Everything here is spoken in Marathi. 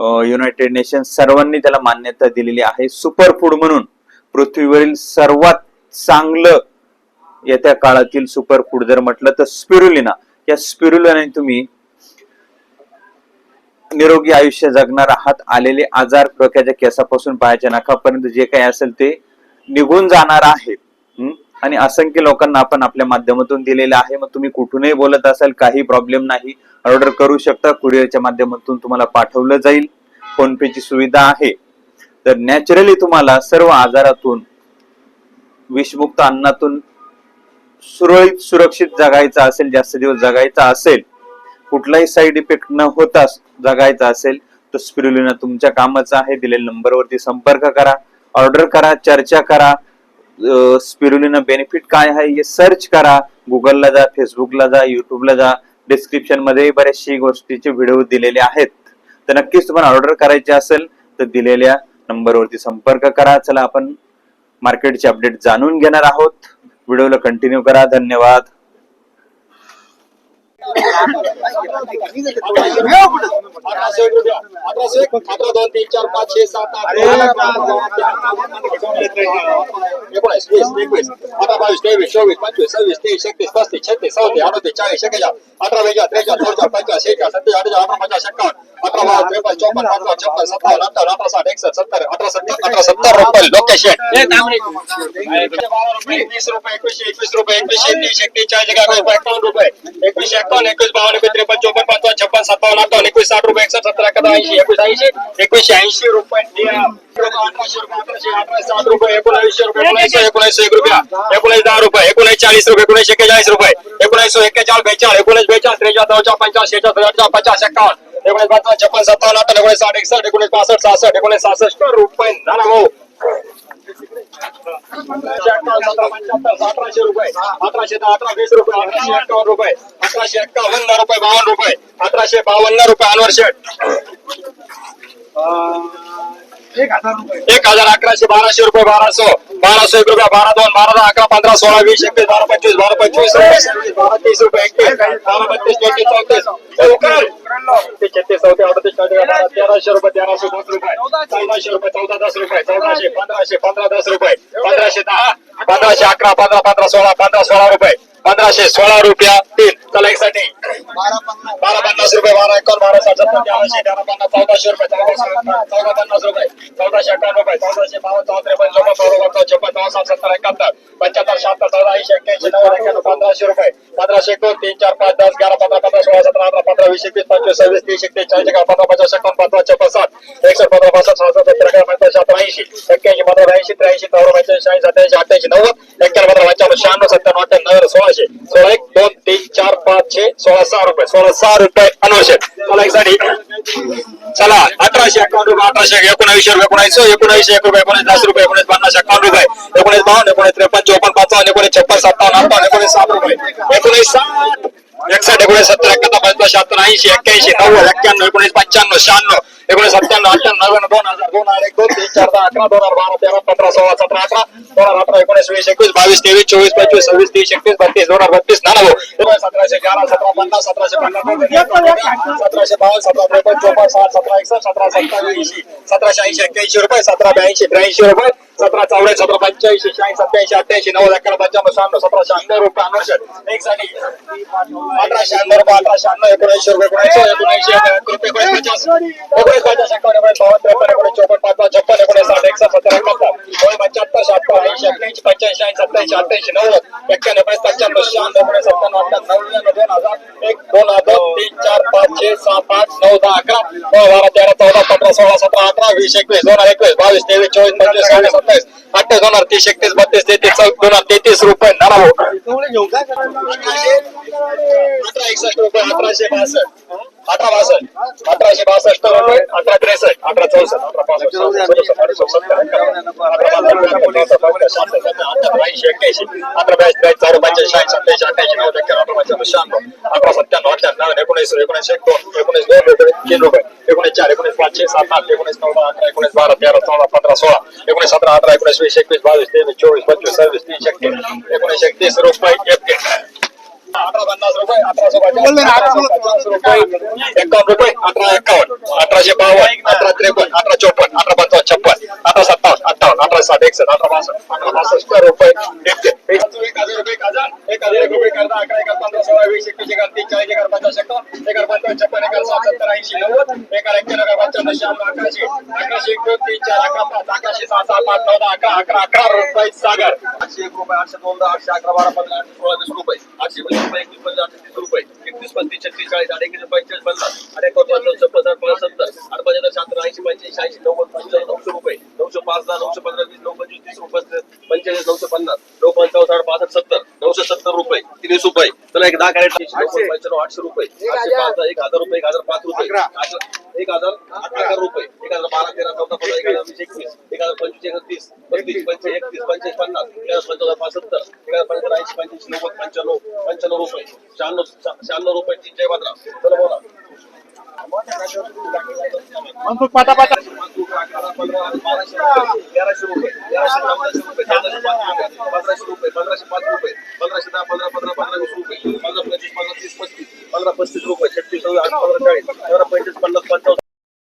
united nation सर्वांनी त्याला मान्यता दिलेली आहे. सुपर फूड म्हणून पृथ्वीवरील सर्वात चांगलं येत्या काळातील सुपर फूड जर म्हटलं तर स्पिरुलिना या स्पिरुलिनाने तुम्ही निरोगी आयुष्य जगणार आहात. आलेले आजार डोक्याच्या केसापासून पायाच्या नाकापर्यंत जे काही असेल ते निघून जाणार आहेत आणि असंख्य लोकांना आपण आपल्या माध्यमातून दिलेलं आहे. मग तुम्ही कुठूनही बोलत असाल काही प्रॉब्लेम नाही. ऑर्डर करू शकता. कुरिअरच्या माध्यमातून तुम्हाला पाठवलं जाईल. फोन पेची सुविधा आहे. तर नॅचरली तुम्हाला सर्व आजारातून विषमुक्त अन्नातून सुरळीत सुरक्षित जगायचं असेल जास्त दिवस जगायचा असेल कुठलाही साईड इफेक्ट न होता जगायचा असेल तर स्पिरुलिना तुमच्या कामाचं आहे. दिलेल्या नंबरवरती संपर्क करा. ऑर्डर करा चर्चा करा. स्पिरुलिना बेनिफिट काय आहे हे सर्च करा गुगलला जा फेसबुकला जा युट्यूबला जा डिस्क्रिप्शनमध्ये बऱ्याचशा गोष्टीचे व्हिडिओ दिलेले आहेत तर नक्कीच तुम्हाला ऑर्डर करायचे असेल तर दिलेल्या नंबरवरती संपर्क करा चला आपण मार्केटचे अपडेट जाणून घेणार आहोत व्हिडिओला कंटिन्यू करा धन्यवाद अठराशे एक रुपया अठराशे एक अठरा दोन तीन चार पाच छे सात आठ एकोणीस वीस एकवीस अठरा बावीस तेवीस चोवीस पंचवीस सव्वीस तेवीस एकतीस पस्तीस छत्तीस सव्वीस अडतीस चाळीस एक्केचाळ अठरा बेचाळ त्रेचाळ चौचाळ पंचाळीस शेचाळ सत्तेचाळ अठ्ठेचाळ अठरा पचास एक्कावन्न अठरा चौपन्न पंचावन्न छप्पन सत्तावन्न अठ्ठावन्न अठरा साठ एकसष्ट सत्तर अठरा सत्तर अठरा सत्तर रुपये. लोकेशन वीस रुपये एकवीसशे एकवीस रुपये एकवीसशे तीस एकतीस चाळीस एकावन्न रुपये एकावन्न रुपये. एकवीसशे एकावन्न एकवीस बावन्न एकवीस त्रेपन्न चौपन्न पंचावन्न छप्पन सत्तावन्न अठ्ठावन्न एकवीस साठ रुपये एकसष्ट सत्तर एकाहत्तर ऐंशी एकवीस ऐंशी एकवीसशे ऐंशी रुपये. अठराशे रुपये अठराशे सात रुपये रुपये एक रुपया एकोणीस दहा रुपये एकोणीस चाळीस रुपये एकोणीसशे एक्केचाळीस रुपये एकोणीस एक्केचाळीस बेचाळ एकोणीस बेचाळ त्रेचाळ चौचाळ पंचाळीस शेचाळ पचास एकावन्न एकोणीस पंचावन्न छप्पन सत्तावन्न अठ्ठावन्न एकोणीस साठ एकसष्ट एकोणीस पासष्ट सहासष्ट एकोणीस सहासष्ट रुपये झाला भाऊ अठराशे रुपये अठराशे दहा अठरा वीस रुपये अठराशे एक्कावन्न रुपये अठराशे एक्कावन्न रुपये बावन्न रुपये अठराशे बावन्न रुपये अनवर शेट एक हजार अकराशे बाराशे रुपये बाराशे बाराशे एक रुपये बारा दोन बारा दहा अकरा पंधरा सोळा वीस एकवीस बारा पंचवीस बारा पंचवीस बारा तीस रुपये एकवीस बारा बत्तीस चौतीस चौतीस छत्तीस चौतीस अडतीस तेराशे रुपये तेराशे दोन रुपये चौदाशे रुपये चौदा दस रुपये चौदाशे पंधराशे पंधरा दस रुपये पंधराशे दहा पंधराशे अकरा पंधरा पंधरा सोळा पंधरा सोळा रुपये पंधराशे सोळा रुपया तीन. चला एक साठी बारा पन्नास रुपये बारा एकोण बारा तेराशे तेरा पन्नास चौदाशे रुपये चौदा पन्नास रुपये चौदाशे अठ्ठावन्न रुपये चौदाशे बावन्न चौदा त्रेपन्न चौदा चौदा छप्पन चौदा सात सत्तर एकाहत्तर पंच्याहत्तर शहात्तर चौदा ऐंशी एक्क्याऐंशी नव्वद एक्क्याण्णव पंधराशे रुपये पंधराशे दोन तीन चार पाच दस ग्यारा पंधरा पंधरा सोळा सतरा अठरा पंधरा वीस एकवीस पंचवीस सव्वीस तीस एकतीस चाळीस एका पंधरा पचास एकावन्न पंधरा छप्पन सात एकसष्ट पंधरा पासष्ट सहासष्ट सत्तर अकरा पंधरा शहात्तर ऐंशी एक्क्याऐंशी पंधरा ऐंशी त्र्याऐंशी चौदा पंच्याऐंशी शहाऐंशी सत्याऐंशी अठ्ठ्याऐंशी नव्वद एक्क्याण्णव पंधरा पंच्याण्णव शहाण्णव सत्त्याण्णव अठ्ठ्याण्णव सोळाशे सोळा एक दोन तीन चार पाच छे सोळा सहा रुपये. सोळा सहा रुपये अनावश्यक मला एक साठी. चला अठराशे अकाउंट रुपये अठराशे एकोणावीसशे रुपये एकोणास एकोणावीसशे एक रुपये एकोणीस दस रुपये एकोणीस पन्नास अकाउंट रुपये एकोणीस बावन्न एकोणीस त्रेपन्न चौपन्न पंचावन्न एकोणीस छप्पन सत्तावन्न अठ्ठावन्न एकोणीस साठ रुपये. एकोणीस साठ एकसष्ट एकोणीस सत्तर एकाहत्तर पंचावन्न शहात्तर ऐंशी एक्क्याऐंशी नव्वद एक्क्याण्णव एकोणीस पंच्याण्णव शहाण्णव एकोणीस सत्त्याण्णव अठ्ठ्याण्णव नव्याण्णव दोन हजार दोन हजार एक दोन तीन चार दहा अकरा दोन हजार बारा तेरा पंधरा सोळा सतरा अठरा दोन हजार अठरा एकोणीस वीस एकवीस बावीस तेवीस चोवीस पंचवीस सव्वीस तीस एकतीस बत्तीस दोन हजार बत्तीस एकोणीस सतराशे ग्यारा सतरा पन्नास सतराशे पन्नास सतराशे बावन्न सतरा त्रेपन्न चोपन्न साठ सतरा एकसष्ट सतरा सत्तावीस ऐंशी सतराशे ऐंशी एक्क्याऐंशी रुपये सतरा ब्याऐंशी त्र्याऐंशी रुपये सतरा चौदा सतरा पंच्याऐंशी शहाऐंशी सत्याऐंशी अठ्ठ्याऐंशी नव्वद अकरा पंच्याण्णव शहाण्णव सतरा शहाण्णव रुपये अनवशे एक साठी अठराशे शहाण्णव रुपये अठरा शहाण्णव एकोणऐंशी रुपये एकोणऐंशी एकोणऐंशी एकोणीस पचास एकोणीस पचास एकोणीस बावन्न त्रेपन्न एकोणीस चोपन्न पाच छप्पन एकोणीस साठ एकसष्ट सत्तर एकाहत्तर एकोणीस पंच्याहत्तर शहात्तर ऐंशी एक्क्याऐंशी पंच्याऐंशी ऐंशी सत्याऐंशी अठ्ठ्याऐंशी नव्वद एक्क्याण्णव एकोणीस शहाण्णव एकोणीस सत्त्याण्णव अठ्ठ्याण्णव नव्याण्णव दोन हजार एक दोन हजार तीन चार पाच छे सहा पाच नऊ दहा अकरा बारा तेरा चौदा पंधरा सोळा सतरा अठरा वीस एकवीस दोन हजार एकवीस बावीस तेवीस चोवीस पंचवीस सव्वीस सत्तावीस अठ्ठावीस दोन हजार तीस एकतीस बत्तीस तेहतीस चौदा दोन हजार तेहतीस रुपये नारा अठरा एकसष्ट रुपये अठराशे बासष्ट अठरा बासष्ट अठराशे बासष्ट रुपये अठरा त्रेसष्ट अठरा चौसष्ट अठरा पासष्ट सदुसष्ट अडुसष्ट सत्तर अठरा ऐंशी एक्क्याऐंशी अठरा ब्याऐंशी त्र्याऐंशी चौदा पंच्याऐंशी शहाऐंशी सत्याऐंशी अठ्ठ्याऐंशी नव्वद एक्क्याण्णव अठरा पंच्याण्णव शहाण्णव अठरा सत्त्याण्णव अठ्ठ्याण्णव एकोणीस एकोणीस एक दोन एकोणीस दोन रुपये तीन रुपये एकोणीस चार एकोणीस पाचशे सात आठ एकोणीस नऊ दहा अकरा एकोणीस बारा तेरा चौदा पंधरा सोळा एकोणीस सतरा अठरा एकोणीस वीस एकवीस बावीस तेवीस चोवीस पंचवीस सव्वीस तीस एकतीस एकोणीस एकतीस रुपये एकतीस एकावन्न रुपये अठरा एकावन्न अठराशे बावन्न अठरा त्रेपन्न अठरा चोपन्न अठरा पंचावन्न छप्पन अठरा सत्तावन्न अठ्ठावन्न अठरा साठ एकसष्ट अठरा बासष्ट अठरा बासष्ट रुपये. एक हजार रुपये एक हजार एक हजार एक रुपये करता अकरा एका पंधरा सोळा वीस एकवीस एका तीस चाळीस एका पचास एकावन्न एका पंचावन्न छप्पन एका साठ सत्तर ऐंशी नव्वद एका एक्क्याण्णव एका पंच्याण्णव अकराशे अकराशे एक दोन तीन चार अकरा पाच अकराशे सहा सहा पाच नऊ दहा अकरा अकरा अकरा रुपये सागर. आठशे एक रुपये आठशे दोन दहा आठशे अकरा बारा पंधरा आठशे सोळा वीस रुपये. आठशे वीस रुपये एकवीस पंधरा आठशे तीस रुपये. एकतीस पस्तीस छत्तीस चाळीस आठ एकवीस पंचेचाळीस पन्नास आठ एकोण पन्नास छप्पन आठ पंच्याहत्तर शहात्तर ऐंशी पंच्याऐंशी ऐंशी नव्वद पंच्याण्णव नऊशे रुपये. नऊशे पाच दहा नऊशे पंधरा वीस नऊ पंचवीस तीस रुपये पंचेचाळीस नऊशे पन्नास. नऊ पंचावन्न साठ पासष्ट सत्तर. नऊशे सत्तर रुपये तीनशे रुपये. चला एक दहा कॅरेट नव्वद पंच्याण्णव आठशे रुपये. आठशे पाच एक हजार रुपये एक हजार पाच रुपये अकरा- एक हजार अकरा रुपये. एक हजार बारा तेरा चौदा पंधरा एक हजार वीस एकवीस एक हजार पंचवीस एक हजार तीस पस्तीस पंचवीस एकतीस पंचवीस पन्नास एक हजार पंचावन्न पाच सत्तर एक हजार पंचावन्न ऐंशी पंच्याऐंशी नव्वद पंच्याण्णव पंच्याण्णव रुपये. शहाण्णव शहा- शहाण्णव रुपये तीन जय पंधरा चला बोला. तेराशे रुपये. तेराशे रुपये चौदाशे.